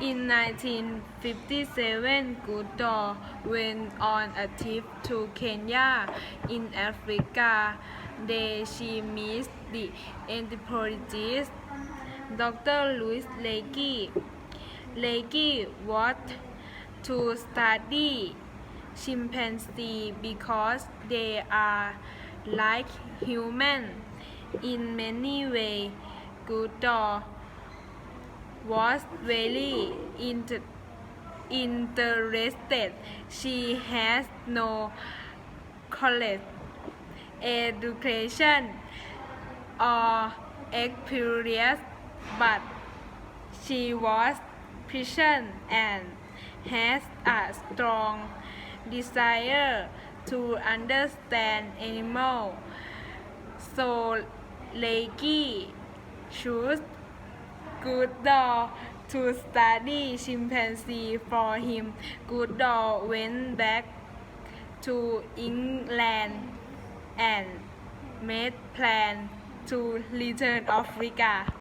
In 1957, Goodall went on a trip to Kenya in Africa. There she meets the anthropologist Dr. Louis Leakey. Leakey was to study chimpanzees because they are like humans in many ways. Goodall was very inter- interested. She has no college education or experience, but she was patient and has a strong desire to understand animals. So Leakey chose Goodall to study chimpanzee for him. Goodall went back to England and made plans to return Africa.